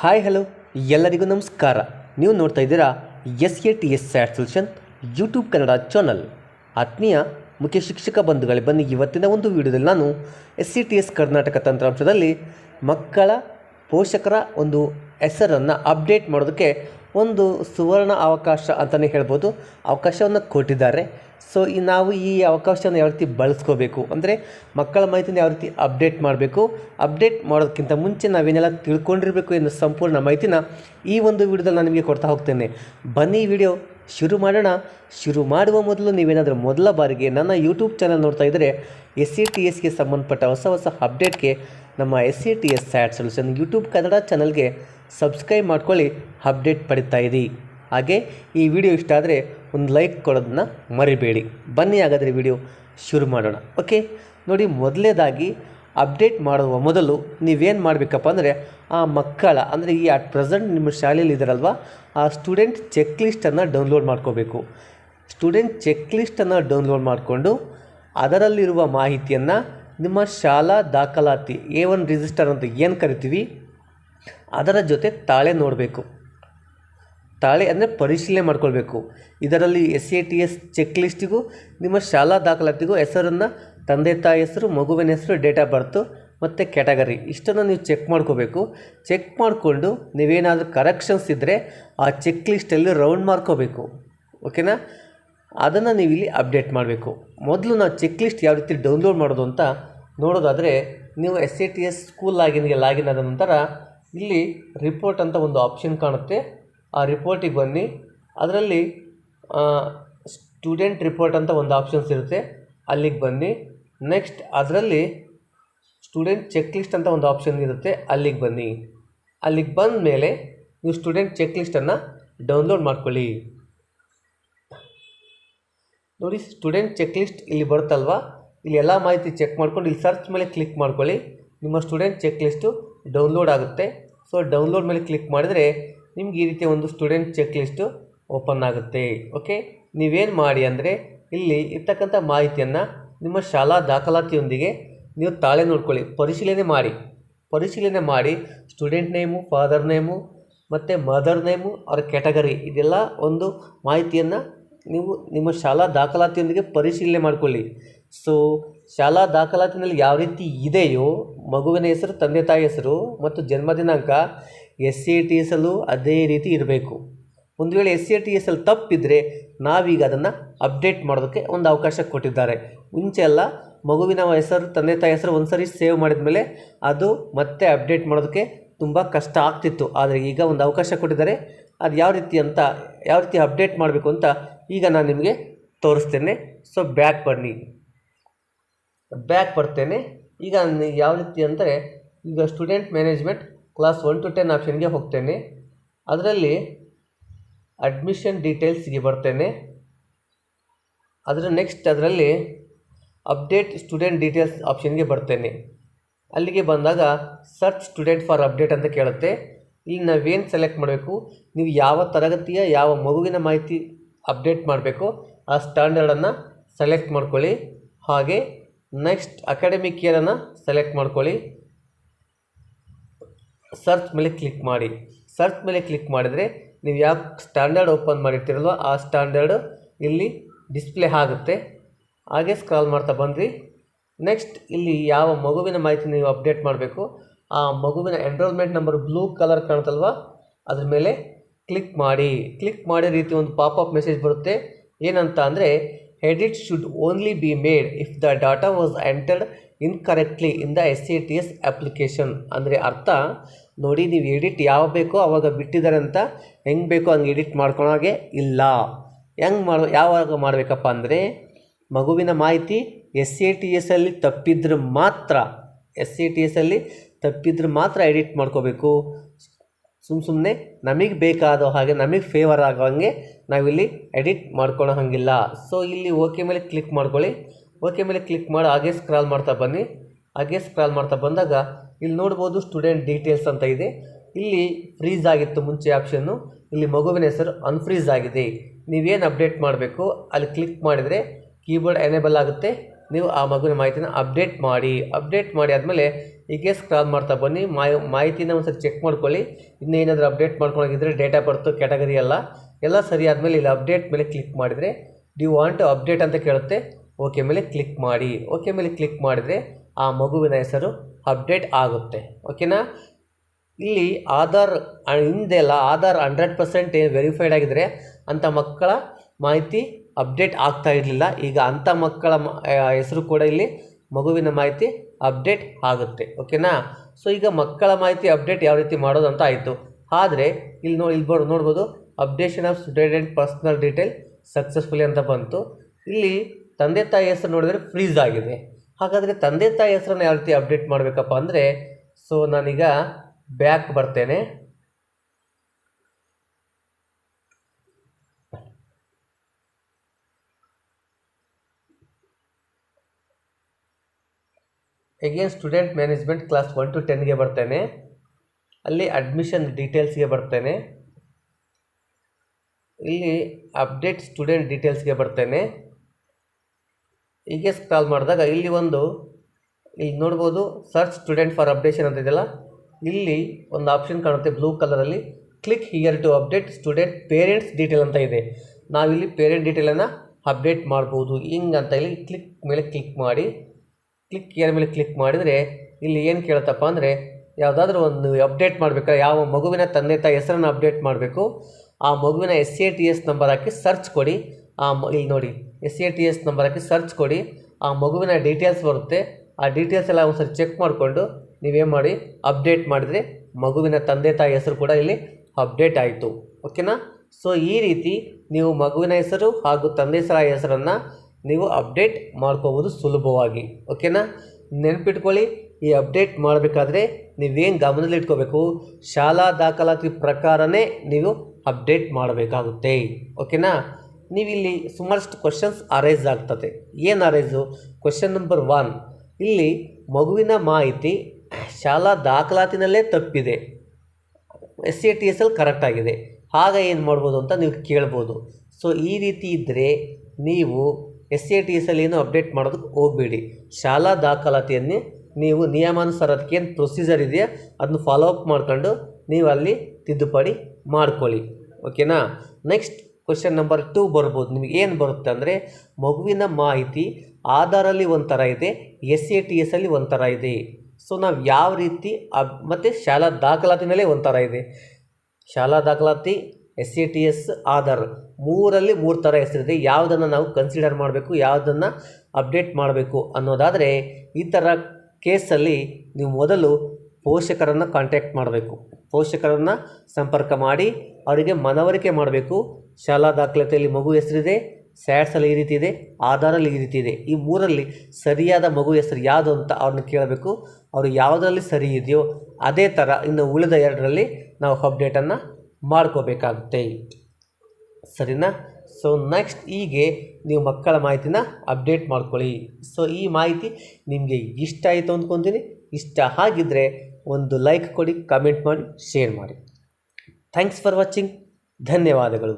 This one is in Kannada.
Hi, hello. ಎಲ್ಲರಿಗೂ ನಮಸ್ಕಾರ. ನೀವು ನೋಡ್ತಾ ಇದ್ದೀರಾ S A T S sat solution YouTube Kannada channel. ಆತ್ಮೀಯ ಮುಖ್ಯ ಶಿಕ್ಷಕ ಬಂಧುಗಳೇ, ಬನ್ನಿ ಇವತ್ತಿನ ಒಂದು ವಿಡಿಯೋದಲ್ಲಿ ನಾನು S C T S Karnataka ತಂತ್ರಾಂಶದಲ್ಲಿ ಮಕ್ಕಳ ಪೋಷಕರ ಒಂದು ಹೆಸರನ್ನು ಅಪ್ಡೇಟ್ ಮಾಡೋದಕ್ಕೆ ಒಂದು ಸುವರ್ಣ ಅವಕಾಶ ಅಂತಲೇ ಹೇಳ್ಬೋದು. ಅವಕಾಶವನ್ನು ಕೊಟ್ಟಿದ್ದಾರೆ. ಸೊ ಈ ನಾವು ಈ ಅವಕಾಶವನ್ನು ಯಾವ ರೀತಿ ಬಳಸ್ಕೋಬೇಕು? ಅಂದರೆ ಮಕ್ಕಳ ಮಾಹಿತಿನ ಯಾವ ರೀತಿ ಅಪ್ಡೇಟ್ ಮಾಡಬೇಕು? ಅಪ್ಡೇಟ್ ಮಾಡೋದಕ್ಕಿಂತ ಮುಂಚೆ ನಾವೇನೆಲ್ಲ ತಿಳ್ಕೊಂಡಿರಬೇಕು ಎನ್ನೋ ಸಂಪೂರ್ಣ ಮಾಹಿತಿನ ಈ ಒಂದು ವಿಡಿಯೋದಲ್ಲಿ ನಾನು ನಿಮಗೆ ಕೊಡ್ತಾ ಹೋಗ್ತೇನೆ. ಬನ್ನಿ ವಿಡಿಯೋ ಶುರು ಮಾಡೋಣ. ಶುರು ಮಾಡುವ ಮೊದಲು ನೀವೇನಾದರೂ ಮೊದಲ ಬಾರಿಗೆ ನನ್ನ ಯೂಟ್ಯೂಬ್ ಚಾನಲ್ ನೋಡ್ತಾ ಇದ್ದರೆ ಎಸ್ ಸಿ ಟಿ ಎಸ್ಗೆ ಸಂಬಂಧಪಟ್ಟ ಹೊಸ ಹೊಸ ಅಪ್ಡೇಟ್ಗೆ ನಮ್ಮ S C T S sat solution YouTube Kannada ಚಾನಲ್ಗೆ ಸಬ್ಸ್ಕ್ರೈಬ್ ಮಾಡ್ಕೊಳ್ಳಿ ಅಪ್ಡೇಟ್ ಪಡಿತಾ ಇರಿ. ಹಾಗೆ ಈ ವಿಡಿಯೋ ಇಷ್ಟ ಆದರೆ ಒಂದು ಲೈಕ್ ಕೊಡೋದನ್ನ ಮರಿಬೇಡಿ. ಬನ್ನಿ ಹಾಗಾದರೆ ವಿಡಿಯೋ ಶುರು ಮಾಡೋಣ. ಓಕೆ ನೋಡಿ ಮೊದಲನೇದಾಗಿ ಅಪ್ಡೇಟ್ ಮಾಡುವ ಮೊದಲು ನೀವೇನು ಮಾಡಬೇಕಪ್ಪ ಅಂದರೆ, ಆ ಮಕ್ಕಳ, ಅಂದರೆ ಈ ಅಟ್ ಪ್ರೆಸೆಂಟ್ ನಿಮ್ಮ ಶಾಲೆಯಲ್ಲಿ ಇದ್ದಾರಲ್ವ ಆ ಸ್ಟೂಡೆಂಟ್ ಚೆಕ್ ಲಿಸ್ಟನ್ನು ಡೌನ್ಲೋಡ್ ಮಾಡ್ಕೋಬೇಕು. ಸ್ಟೂಡೆಂಟ್ ಚೆಕ್ ಲಿಸ್ಟನ್ನು ಡೌನ್ಲೋಡ್ ಮಾಡಿಕೊಂಡು ಅದರಲ್ಲಿರುವ ಮಾಹಿತಿಯನ್ನು ನಿಮ್ಮ ಶಾಲಾ ದಾಖಲಾತಿ ಎ ಒನ್ ರಿಜಿಸ್ಟರ್ ಅಂತ ಏನು ಕರಿತೀವಿ, ಅದರ ಜೊತೆ ತಾಳೆ ನೋಡಬೇಕು. ತಾಳೆ ಅಂದರೆ ಪರಿಶೀಲನೆ ಮಾಡ್ಕೊಳ್ಬೇಕು. ಇದರಲ್ಲಿ S A T S check ಲಿಸ್ಟಿಗೂ ನಿಮ್ಮ ಶಾಲಾ ದಾಖಲಾತಿಗೂ ಹೆಸರನ್ನು, ತಂದೆ ತಾಯಿ ಹೆಸರು, ಮಗುವಿನ ಹೆಸರು ಡೇಟ್ ಆಫ್ ಬರ್ತು ಮತ್ತು ಕ್ಯಾಟಗರಿ ಇಷ್ಟನ್ನು ನೀವು ಚೆಕ್ ಮಾಡ್ಕೋಬೇಕು. ಚೆಕ್ ಮಾಡಿಕೊಂಡು ನೀವೇನಾದರೂ ಕರೆಕ್ಷನ್ಸ್ ಇದ್ದರೆ ಆ ಚೆಕ್ ಲಿಸ್ಟಲ್ಲಿ ರೌಂಡ್ ಮಾಡ್ಕೋಬೇಕು. ಓಕೆನಾ ಅದನ್ನು ನೀವು ಇಲ್ಲಿ ಅಪ್ಡೇಟ್ ಮಾಡಬೇಕು. ಮೊದಲು ನಾವು ಚೆಕ್ ಲಿಸ್ಟ್ ಯಾವ ರೀತಿ ಡೌನ್ಲೋಡ್ ಮಾಡೋದು ಅಂತ ನೋಡೋದಾದರೆ, ನೀವು S A T S school ಲಾಗಿನ್ಗೆ login ಆದ ನಂತರ, ಇಲ್ಲಿ ರಿಪೋರ್ಟ್ ಅಂತ ಒಂದು ಆಪ್ಷನ್ ಕಾಣುತ್ತೆ. ಆ ರಿಪೋರ್ಟಿಗೆ ಬನ್ನಿ. ಅದರಲ್ಲಿ ಸ್ಟೂಡೆಂಟ್ ರಿಪೋರ್ಟ್ ಅಂತ ಒಂದು ಆಪ್ಷನ್ಸ್ ಇರುತ್ತೆ. ಅಲ್ಲಿಗೆ ಬನ್ನಿ. ನೆಕ್ಸ್ಟ್ ಅದರಲ್ಲಿ ಸ್ಟೂಡೆಂಟ್ ಚೆಕ್ ಲಿಸ್ಟ್ ಅಂತ ಒಂದು ಆಪ್ಷನ್ ಇರುತ್ತೆ. ಅಲ್ಲಿಗೆ ಬನ್ನಿ. ಅಲ್ಲಿಗೆ ಬಂದ ಮೇಲೆ ನೀವು ಸ್ಟೂಡೆಂಟ್ ಚೆಕ್ ಲಿಸ್ಟನ್ನು ಡೌನ್ಲೋಡ್ ಮಾಡ್ಕೊಳ್ಳಿ. ನೋಡಿ ಸ್ಟೂಡೆಂಟ್ ಚೆಕ್ ಲಿಸ್ಟ್ ಇಲ್ಲಿ ಬರುತ್ತಲ್ವಾ? ಇಲ್ಲಿ ಎಲ್ಲ ಮಾಹಿತಿ ಚೆಕ್ ಮಾಡ್ಕೊಂಡು ಇಲ್ಲಿ ಸರ್ಚ್ ಮೇಲೆ ಕ್ಲಿಕ್ ಮಾಡ್ಕೊಳ್ಳಿ. ನಿಮ್ಮ ಸ್ಟೂಡೆಂಟ್ ಚೆಕ್ ಲಿಸ್ಟು ಡೌನ್ಲೋಡ್ ಆಗುತ್ತೆ. ಸೊ ಡೌನ್ಲೋಡ್ ಮೇಲೆ ಕ್ಲಿಕ್ ಮಾಡಿದರೆ ನಿಮ್ಗೆ ಈ ರೀತಿಯ ಒಂದು ಸ್ಟೂಡೆಂಟ್ ಚೆಕ್ ಲಿಸ್ಟು ಓಪನ್ ಆಗುತ್ತೆ. ಓಕೆ ನೀವೇನು ಮಾಡಿ ಅಂದರೆ ಇಲ್ಲಿ ಇರ್ತಕ್ಕಂಥ ಮಾಹಿತಿಯನ್ನು ನಿಮ್ಮ ಶಾಲಾ ದಾಖಲಾತಿಯೊಂದಿಗೆ ನೀವು ತಾಳೆ ನೋಡ್ಕೊಳ್ಳಿ. ಪರಿಶೀಲನೆ ಮಾಡಿ. ಪರಿಶೀಲನೆ ಮಾಡಿ ಸ್ಟೂಡೆಂಟ್ ನೇಮು ಫಾದರ್ ನೇಮು ಮತ್ತು ಮದರ್ ನೇಮು ಅವರ ಕ್ಯಾಟಗರಿ ಇದೆಲ್ಲ ಒಂದು ಮಾಹಿತಿಯನ್ನು ನೀವು ನಿಮ್ಮ ಶಾಲಾ ದಾಖಲಾತಿಯೊಂದಿಗೆ ಪರಿಶೀಲನೆ ಮಾಡಿಕೊಳ್ಳಿ. ಸೊ ಶಾಲಾ ದಾಖಲಾತಿನಲ್ಲಿ ಯಾವ ರೀತಿ ಇದೆಯೋ ಮಗುವಿನ ಹೆಸರು, ತಂದೆ ತಾಯಿ ಹೆಸರು ಮತ್ತು ಜನ್ಮ ದಿನಾಂಕ ಎಸ್ ಸಿ ಟಿ ಎಸ್ ಅಲ್ಲೂ ಅದೇ ರೀತಿ ಇರಬೇಕು. ಒಂದು ವೇಳೆ ಎಸ್ ಸಿ ಟಿ ಎಸ್ ಅಲ್ಲಿ ತಪ್ಪಿದ್ದರೆ ನಾವೀಗ ಅದನ್ನು ಅಪ್ಡೇಟ್ ಮಾಡೋದಕ್ಕೆ ಒಂದು ಅವಕಾಶ ಕೊಟ್ಟಿದ್ದಾರೆ. ಮುಂಚೆ ಎಲ್ಲ ಮಗುವಿನ ಹೆಸರು, ತಂದೆ ತಾಯಿ ಹೆಸರು ಒಂದು ಸರಿ ಸೇವ್ ಮಾಡಿದ ಮೇಲೆ ಅದು ಮತ್ತೆ ಅಪ್ಡೇಟ್ ಮಾಡೋದಕ್ಕೆ ತುಂಬ ಕಷ್ಟ ಆಗ್ತಿತ್ತು. ಆದರೆ ಈಗ ಒಂದು ಅವಕಾಶ ಕೊಟ್ಟಿದ್ದಾರೆ. ಅದು ಯಾವ ರೀತಿ ಅಂತ, ಯಾವ ರೀತಿ ಅಪ್ಡೇಟ್ ಮಾಡಬೇಕು ಅಂತ ಈಗ ನಾನು ನಿಮಗೆ ತೋರಿಸ್ತೇನೆ. ಸೊ ಬ್ಯಾಕ್ ಬನ್ನಿ. ಬ್ಯಾಕ್ ಬರ್ತೇನೆ. ಈಗ ಯಾವ ರೀತಿ ಅಂದರೆ, ಈಗ student management class one to ten ಆಪ್ಷನ್ಗೆ ಹೋಗ್ತೇನೆ. ಅದರಲ್ಲಿ ಅಡ್ಮಿಷನ್ ಡೀಟೇಲ್ಸ್ಗೆ ಬರ್ತೇನೆ. ಅದರ ನೆಕ್ಸ್ಟ್ ಅದರಲ್ಲಿ ಅಪ್ಡೇಟ್ ಸ್ಟೂಡೆಂಟ್ ಡೀಟೇಲ್ಸ್ ಆಪ್ಷನ್ಗೆ ಬರ್ತೇನೆ. ಅಲ್ಲಿಗೆ ಬಂದಾಗ ಸರ್ಚ್ ಸ್ಟೂಡೆಂಟ್ ಫಾರ್ ಅಪ್ಡೇಟ್ ಅಂತ ಕೇಳುತ್ತೆ. ಇಲ್ಲಿ ನಾವೇನು ಸೆಲೆಕ್ಟ್ ಮಾಡಬೇಕು? ನೀವು ಯಾವ ತರಗತಿಯ, ಯಾವ ಮಗುವಿನ ಮಾಹಿತಿ ಅಪ್ಡೇಟ್ ಮಾಡಬೇಕು? ಆ ಸ್ಟ್ಯಾಂಡರ್ಡನ್ನು ಸೆಲೆಕ್ಟ್ ಮಾಡ್ಕೊಳ್ಳಿ. ಹಾಗೆ ನೆಕ್ಸ್ಟ್ ಅಕಾಡೆಮಿಕ್ ಇಯರನ್ನು ಸೆಲೆಕ್ಟ್ ಮಾಡ್ಕೊಳ್ಳಿ. ಸರ್ಚ್ ಮೇಲೆ ಕ್ಲಿಕ್ ಮಾಡಿ. ಸರ್ಚ್ ಮೇಲೆ ಕ್ಲಿಕ್ ಮಾಡಿದರೆ ನೀವು ಯಾವ ಸ್ಟ್ಯಾಂಡರ್ಡ್ ಓಪನ್ ಮಾಡಿರ್ತೀರಲ್ವ ಆ ಸ್ಟ್ಯಾಂಡರ್ಡ್ ಇಲ್ಲಿ ಡಿಸ್ಪ್ಲೇ ಆಗುತ್ತೆ. ಹಾಗೆ ಸ್ಕ್ರಾಲ್ ಮಾಡ್ತಾ ಬಂದ್ರಿ. ನೆಕ್ಸ್ಟ್ ಇಲ್ಲಿ ಯಾವ ಮಗುವಿನ ಮಾಹಿತಿ ನೀವು ಅಪ್ಡೇಟ್ ಮಾಡಬೇಕು. ಆ ಮಗುವಿನ ಎನ್ರೋಲ್ಮೆಂಟ್ ನಂಬರ್ ಬ್ಲೂ ಕಲರ್ ಕಾಣುತ್ತಲ್ವ? ಅದ್ರ ಮೇಲೆ ಕ್ಲಿಕ್ ಮಾಡಿ. ಕ್ಲಿಕ್ ಮಾಡೋ ರೀತಿ ಒಂದು ಪಾಪಪ್ ಮೆಸೇಜ್ ಬರುತ್ತೆ. ಏನಂತ ಅಂದರೆ edit should only be made if the data was entered incorrectly in the S C T S application ಅಂದರೆ ಅರ್ಥ ನೋಡಿ ನೀವು ಎಡಿಟ್ ಯಾವ ಬೇಕೋ ಅವಾಗ ಬಿಟ್ಟಿದ್ದಾರೆ ಅಂತ ಹೆಂಗೆ ಬೇಕೋ ಹಂಗೆ ಎಡಿಟ್ ಮಾಡ್ಕೊಳೋಗೆ ಇಲ್ಲ. ಹೆಂಗೆ ಮಾಡೋ, ಯಾವಾಗ ಮಾಡಬೇಕಪ್ಪ ಅಂದರೆ ಮಗುವಿನ ಮಾಹಿತಿ ಎಸ್ ಸಿ ಟಿ ಎಸ್ಸಲ್ಲಿ ತಪ್ಪಿದ್ರೆ ಮಾತ್ರ, ಎಸ್ ಸಿ ಟಿ ಎಸ್ಸಲ್ಲಿ ತಪ್ಪಿದ್ರೆ ಮಾತ್ರ ಎಡಿಟ್ ಮಾಡ್ಕೋಬೇಕು. ಸುಮ್ಮ ಸುಮ್ಮನೆ ನಮಗೆ ಬೇಕಾದ ಹಾಗೆ ನಮಗೆ ಫೇವರ್ ಆಗೋ ಹಾಗೆ ನಾವಿಲ್ಲಿ ಎಡಿಟ್ ಮಾಡ್ಕೊಳೋ ಹಾಗಿಲ್ಲ. ಸೊ ಇಲ್ಲಿ ಓಕೆ ಮೇಲೆ ಕ್ಲಿಕ್ ಮಾಡ್ಕೊಳ್ಳಿ. ಓಕೆ ಮೇಲೆ ಕ್ಲಿಕ್ ಮಾಡಿ, ಹಾಗೆ ಸ್ಕ್ರಾಲ್ ಮಾಡ್ತಾ ಬನ್ನಿ. ಹಾಗೆ ಸ್ಕ್ರಾಲ್ ಮಾಡ್ತಾ ಬಂದಾಗ ಇಲ್ಲಿ ನೋಡ್ಬೋದು ಸ್ಟೂಡೆಂಟ್ ಡೀಟೇಲ್ಸ್ ಅಂತ ಇದೆ. ಇಲ್ಲಿ ಫ್ರೀಸ್ ಆಗಿತ್ತು ಮುಂಚೆ ಆಪ್ಷನ್ನು ಇಲ್ಲಿ ಮಗುವಿನ ಹೆಸರು ಅನ್ಫ್ರೀಸ್ ಆಗಿದೆ. ನೀವೇನು ಅಪ್ಡೇಟ್ ಮಾಡಬೇಕು? ಅಲ್ಲಿ ಕ್ಲಿಕ್ ಮಾಡಿದರೆ ಕೀಬೋರ್ಡ್ ಎನೇಬಲ್ ಆಗುತ್ತೆ. ನೀವು ಆ ಮಗುವಿನ ಮಾಹಿತಿನ ಅಪ್ಡೇಟ್ ಮಾಡಿ. ಅಪ್ಡೇಟ್ ಮಾಡಿ ಆದಮೇಲೆ ಹೀಗೆ ಸ್ಕ್ರಾಲ್ ಮಾಡ್ತಾ ಬನ್ನಿ. ಮಾಹಿ ಮಾಹಿತಿನ ಒಂದ್ಸರಿ ಚೆಕ್ ಮಾಡ್ಕೊಳ್ಳಿ. ಇನ್ನೂ ಏನಾದರೂ ಅಪ್ಡೇಟ್ ಮಾಡ್ಕೊಳಗಿದ್ರೆ ಡೇಟಾ ಬರ್ತು ಕ್ಯಾಟಗರಿ ಎಲ್ಲ ಎಲ್ಲ ಸರಿ ಆದಮೇಲೆ ಇಲ್ಲಿ ಅಪ್ಡೇಟ್ ಮೇಲೆ ಕ್ಲಿಕ್ ಮಾಡಿದರೆ ಡಿ ವಾಂಟ್ ಅಪ್ಡೇಟ್ ಅಂತ ಕೇಳುತ್ತೆ. ಓಕೆ ಮೇಲೆ ಕ್ಲಿಕ್ ಮಾಡಿ. ಓಕೆ ಮೇಲೆ ಕ್ಲಿಕ್ ಮಾಡಿದರೆ ಆ ಮಗುವಿನ ಹೆಸರು ಅಪ್ಡೇಟ್ ಆಗುತ್ತೆ. ಓಕೆನಾ ಇಲ್ಲಿ ಆಧಾರ್ ಹಿಂದೆಲ್ಲ ಆಧಾರ್ ಹಂಡ್ರೆಡ್ ಪರ್ಸೆಂಟ್ ಏನು ವೆರಿಫೈಡ್ ಆಗಿದ್ರೆ ಅಂಥ ಮಕ್ಕಳ ಮಾಹಿತಿ ಅಪ್ಡೇಟ್ ಆಗ್ತಾ ಇರಲಿಲ್ಲ. ಈಗ ಅಂಥ ಮಕ್ಕಳ ಹೆಸರು ಕೂಡ ಇಲ್ಲಿ ಮಗುವಿನ ಮಾಹಿತಿ ಅಪ್ಡೇಟ್ ಆಗುತ್ತೆ. ಓಕೆನಾ ಸೊ ಈಗ ಮಕ್ಕಳ ಮಾಹಿತಿ ಅಪ್ಡೇಟ್ ಯಾವ ರೀತಿ ಮಾಡೋದು ಅಂತ ಆಯಿತು. ಆದರೆ, ಇಲ್ಲಿ ನೋಡಿ, ಇಲ್ಲಿ ನೋಡ್ಬೋದು updation of student personal detail successfully ಅಂತ ಬಂತು. ಇಲ್ಲಿ ತಂದೆ ತಾಯಿ ಹೆಸರು ನೋಡಿದರೆ ಫ್ರೀಸ್ ಆಗಿದೆ. ಹಾಗಾದರೆ ತಂದೆ ತಾಯಿ ಹೆಸರನ್ನು ಯಾವ ರೀತಿ ಅಪ್ಡೇಟ್ ಮಾಡಬೇಕಪ್ಪ ಅಂದರೆ ಸೊ ನಾನೀಗ ಬ್ಯಾಕ್ ಬರ್ತೇನೆ. Again student management class one to ಟೆನ್ಗೆ ಬರ್ತೇನೆ. ಅಲ್ಲಿ ಅಡ್ಮಿಷನ್ ಡೀಟೇಲ್ಸ್ಗೆ ಬರ್ತೇನೆ. ಇಲ್ಲಿ ಅಪ್ಡೇಟ್ ಸ್ಟೂಡೆಂಟ್ ಡೀಟೇಲ್ಸ್ಗೆ ಬರ್ತೇನೆ. ಹೀಗೆ ಸ್ಕ್ರಾಲ್ ಮಾಡಿದಾಗ ಇಲ್ಲಿ ಒಂದು ಇಲ್ಲಿ ನೋಡ್ಬೋದು ಸರ್ಚ್ ಸ್ಟೂಡೆಂಟ್ ಫಾರ್ ಅಪ್ಡೇಷನ್ ಅಂತ ಇದೆಯಲ್ಲ? ಇಲ್ಲಿ ಒಂದು ಆಪ್ಷನ್ ಕಾಣುತ್ತೆ ಬ್ಲೂ ಕಲರಲ್ಲಿ click here to update student parents detail ಅಂತ ಇದೆ. ನಾವಿಲ್ಲಿ ಪೇರೆಂಟ್ ಡೀಟೇಲನ್ನು ಅಪ್ಡೇಟ್ ಮಾಡ್ಬೋದು. ಹಿಂಗೆ ಅಂತ ಇಲ್ಲಿ ಕ್ಲಿಕ್ ಮೇಲೆ ಕ್ಲಿಕ್ ಮಾಡಿ. ಕ್ಲಿಕ್ ಹಿಯರ್ ಮೇಲೆ ಕ್ಲಿಕ್ ಮಾಡಿದರೆ ಇಲ್ಲಿ ಏನು ಕೇಳುತ್ತಪ್ಪ ಅಂದರೆ, ಯಾವುದಾದ್ರೂ ಒಂದು ಅಪ್ಡೇಟ್ ಮಾಡಬೇಕಾ ಯಾವ ಮಗುವಿನ ತಂದೆ ತಾಯಿ ಹೆಸರನ್ನು ಅಪ್ಡೇಟ್ ಮಾಡಬೇಕು. ಆ ಮಗುವಿನ S A T S number hockey search ಕೊಡಿ. ಆ ಇಲ್ಲಿ ನೋಡಿ. S A T S number hockey search ಕೊಡಿ. ಆ ಮಗುವಿನ ಡೀಟೇಲ್ಸ್ ಬರುತ್ತೆ. ಆ ಡೀಟೇಲ್ಸ್ ಎಲ್ಲ ಒಂದ್ಸರಿ ಚೆಕ್ ಮಾಡಿಕೊಂಡು ನೀವೇನು ಮಾಡಿ ಅಪ್ಡೇಟ್ ಮಾಡಿದರೆ ಮಗುವಿನ ತಂದೆ ತಾಯಿ ಹೆಸರು ಕೂಡ ಇಲ್ಲಿ ಅಪ್ಡೇಟ್ ಆಯಿತು. ಓಕೆನಾ ಸೊ ಈ ರೀತಿ ನೀವು ಮಗುವಿನ ಹೆಸರು ಹಾಗೂ ತಂದೆ ಸರ ಹೆಸರನ್ನು ನೀವು ಅಪ್ಡೇಟ್ ಮಾಡ್ಕೋಬೋದು ಸುಲಭವಾಗಿ. ಓಕೆನಾ ನೆನಪಿಟ್ಕೊಳ್ಳಿ, ಈ ಅಪ್ಡೇಟ್ ಮಾಡಬೇಕಾದ್ರೆ ನೀವೇನು ಗಮನದಲ್ಲಿಟ್ಕೋಬೇಕು ಶಾಲಾ ದಾಖಲಾತಿ ಪ್ರಕಾರನೇ ನೀವು ಅಪ್ಡೇಟ್ ಮಾಡಬೇಕಾಗುತ್ತೆ. ಓಕೆನಾ ನೀವಿಲ್ಲಿ ಸುಮಾರಷ್ಟು ಕ್ವಶನ್ಸ್ ಅರೈಸ್ ಆಗ್ತದೆ. ಏನು ಅರೈಸು ಕ್ವಶನ್ ನಂಬರ್ ಒನ್ ಇಲ್ಲಿ ಮಗುವಿನ ಮಾಹಿತಿ ಶಾಲಾ ದಾಖಲಾತಿನಲ್ಲೇ ತಪ್ಪಿದೆ. ಎಸ್ ಸಿ ಟಿ ಎಸ್ ಅಲ್ಲಿ ಕರೆಕ್ಟ್ ಆಗಿದೆ. ಆಗ ಏನು ಮಾಡ್ಬೋದು ಅಂತ ನೀವು ಕೇಳ್ಬೋದು. ಸೊ ಈ ರೀತಿ ಇದ್ದರೆ ನೀವು ಎಸ್ ಸಿ ಟಿ ಎಸ್ ಅಲ್ಲಿ ಏನು ಅಪ್ಡೇಟ್ ಮಾಡೋದಕ್ಕೆ ಹೋಗಬೇಡಿ. ಶಾಲಾ ದಾಖಲಾತಿಯನ್ನೇ ನೀವು ನಿಯಮಾನುಸಾರ ಅದಕ್ಕೆ ಏನು ಪ್ರೊಸೀಜರ್ ಇದೆಯಾ ಅದನ್ನು ಫಾಲೋ ಅಪ್ ಮಾಡ್ಕೊಂಡು ನೀವು ಅಲ್ಲಿ ತಿದ್ದುಪಡಿ ಮಾಡ್ಕೊಳ್ಳಿ. ಓಕೆನಾ ನೆಕ್ಸ್ಟ್ ಕ್ವಶನ್ ನಂಬರ್ ಟೂ ಬರ್ಬೋದು. ನಿಮಗೆ ಏನು ಬರುತ್ತೆ ಅಂದರೆ ಮಗುವಿನ ಮಾಹಿತಿ, ಆಧಾರಲ್ಲಿ ಒಂಥರ ಇದೆ ಎಸ್ ಎ ಟಿ ಎಸ್ ಅಲ್ಲಿ ಒಂಥರ ಇದೆ. ಸೊ ನಾವು ಯಾವ ರೀತಿ ಅಬ್ ಮತ್ತು ಶಾಲಾ ದಾಖಲಾತಿನಲ್ಲೇ ಒಂಥರ ಇದೆ. ಶಾಲಾ ದಾಖಲಾತಿ S C T S Aadhaar ಮೂರಲ್ಲಿ ಮೂರು ಥರ ಹೆಸರಿದೆ ಯಾವುದನ್ನು ನಾವು ಕನ್ಸಿಡರ್ ಮಾಡಬೇಕು, ಯಾವುದನ್ನು ಅಪ್ಡೇಟ್ ಮಾಡಬೇಕು ಅನ್ನೋದಾದರೆ ಈ ಥರ ಕೇಸಲ್ಲಿ ನೀವು ಮೊದಲು ಪೋಷಕರನ್ನು ಕಾಂಟ್ಯಾಕ್ಟ್ ಮಾಡಬೇಕು. ಪೋಷಕರನ್ನು ಸಂಪರ್ಕ ಮಾಡಿ, ಅವರಿಗೆ ಮನವರಿಕೆ ಮಾಡಬೇಕು. ಶಾಲಾ ದಾಖಲಾತಿಯಲ್ಲಿ ಮಗು ಹೆಸರಿದೆ ಸ್ಯಾಟ್ಸಲ್ಲಿ ಈ ರೀತಿ ಇದೆ ಆಧಾರಲ್ಲಿ ಈ ರೀತಿ ಇದೆ. ಈ ಮೂರಲ್ಲಿ ಸರಿಯಾದ ಮಗು ಹೆಸರು ಯಾವುದು ಅಂತ ಅವ್ರನ್ನ ಕೇಳಬೇಕು. ಅವರು ಯಾವುದರಲ್ಲಿ ಸರಿ ಇದೆಯೋ ಅದೇ ಥರ ಇನ್ನು ಉಳಿದ ಎರಡರಲ್ಲಿ ನಾವು ಅಪ್ಡೇಟನ್ನು ಮಾಡ್ಕೋಬೇಕಾಗುತ್ತೆ. ಸರಿನಾ? ಸೊ ನೆಕ್ಸ್ಟ್ ಹೀಗೆ ನೀವು ಮಕ್ಕಳ ಮಾಹಿತಿನ ಅಪ್ಡೇಟ್ ಮಾಡ್ಕೊಳ್ಳಿ. ಸೊ ಈ ಮಾಹಿತಿ ನಿಮಗೆ ಇಷ್ಟ ಆಯಿತು ಅಂದ್ಕೊತೀನಿ. ಇಷ್ಟ ಆಗಿದ್ದರೆ ಒಂದು ಲೈಕ್ ಕೊಡಿ ಕಮೆಂಟ್ ಮಾಡಿ ಶೇರ್ ಮಾಡಿ. ಥ್ಯಾಂಕ್ಸ್ ಫಾರ್ ವಾಚಿಂಗ್ ಧನ್ಯವಾದಗಳು.